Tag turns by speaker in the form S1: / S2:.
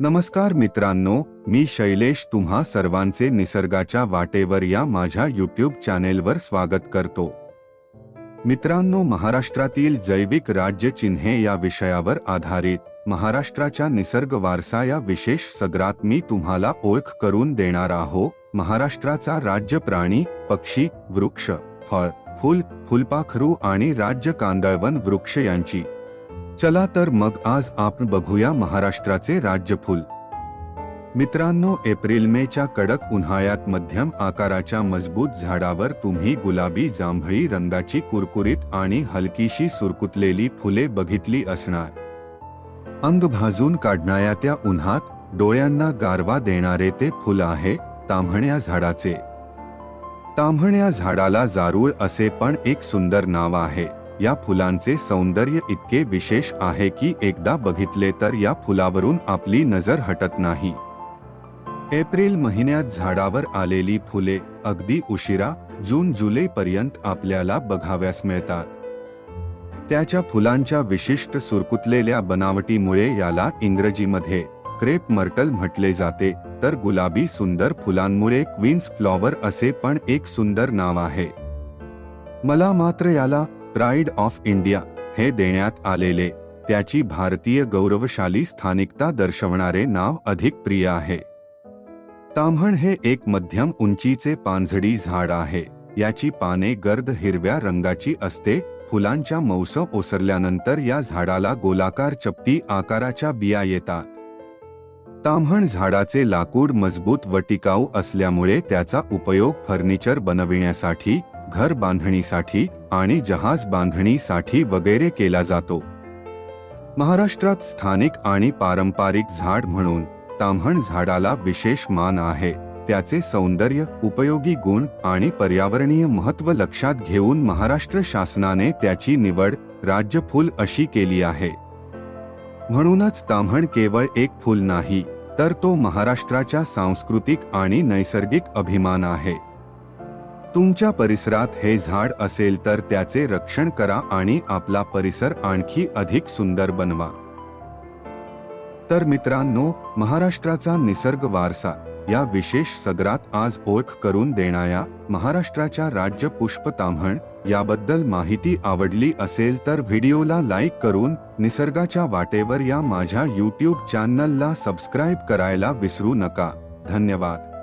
S1: नमस्कार मित्रांनो मी शैलेश तुम्हा सर्वांचे निसर्गाच्या वाटेवर या माझ्या यूट्यूब चॅनेलवर स्वागत करतो. मित्रांनो महाराष्ट्रातील जैविक राज्य चिन्हे या विषयावर आधारित महाराष्ट्राच्या निसर्ग वारसा या विशेष सदरात मी तुम्हाला ओळख करून देणार आहो. महाराष्ट्राचा राज्य प्राणी पक्षी वृक्ष फळ फुल फुलपाखरू आणि राज्य कांदळवन वृक्ष यांची चला तर मग आज आपण बघूया महाराष्ट्राचे राज्यफूल. मित्रांनो एप्रिल मेच्या कडक उन्हाळ्यात मध्यम आकाराच्या मजबूत झाडावर तुम्ही गुलाबी जांभळी रंगाची कुरकुरीत आणि हलकीशी सुरकुतलेली फुले बघितली असणार. अंग भाजून काढणाऱ्या त्या उन्हात डोळ्यांना गारवा देणारे ते फुल आहे तांभण्या झाडाचे. तांभण्या झाडाला जारूळ असे पण एक सुंदर नाव आहे. या फुलांचे सौंदर्य इतके विशेष आहे की एकदा बघितले तर या फुलावरून आपली नजर हटत नाही. एप्रिल महिन्यात झाडावर आलेली फुले अगदी उशिरा जून जुलैपर्यंत आपल्याला बघाव्यास मिळतात. त्याच्या फुलांच्या विशिष्ट सुरकुतलेल्या बनावटीमुळे याला इंग्रजीमध्ये क्रेप मर्टल म्हटले जाते तर गुलाबी सुंदर फुलांमुळे क्वीन्स फ्लॉवर असे पण एक सुंदर नाव आहे. मला मात्र याला प्राईड ऑफ इंडिया हे देण्यात आलेले त्याची भारतीय गौरवशाली स्थानिकता दर्शवणारे नाव अधिक प्रिय आहे. ताम्हण हे एक मध्यम उंचीचे पानझडी झाड आहे याची पाने गर्द हिरव्या रंगाची असते फुलांच्या मौसम ओसरल्यानंतर या झाडाला गोलाकार चपटी आकाराच्या बिया येतात. ताम्हण झाडाचे लाकूड मजबूत व टिकाऊ असल्यामुळे त्याचा उपयोग फर्निचर बनविण्यासाठी घर बांधणीसाठी आणि जहाज बांधणीसाठी वगैरे केला जातो. महाराष्ट्रात स्थानिक आणि पारंपरिक झाड म्हणून ताम्हण झाडाला विशेष मान आहे. त्याचे सौंदर्य उपयोगी गुण आणि पर्यावरणीय महत्त्व लक्षात घेऊन महाराष्ट्र शासनाने त्याची निवड राज्यफूल अशी केली आहे. म्हणूनच ताम्हण केवळ एक फूल नाही तर तो महाराष्ट्राच्या सांस्कृतिक आणि नैसर्गिक अभिमान आहे. तुमच्या परिसरात हे झाड असेल तर त्याचे रक्षण करा आणि आपला परिसर आणखी अधिक सुंदर बनवा. तर मित्रांनो महाराष्ट्राचा निसर्ग वारसा या विशेष सदरात आज ओळख करून देणाऱ्या महाराष्ट्राच्या राज्य पुष्प ताम्हण याबद्दल माहिती आवडली असेल तर व्हिडिओला लाईक करून निसर्गाच्या वाटेवर या माझ्या यूट्यूब चॅनलला सबस्क्राईब करायला विसरू नका. धन्यवाद.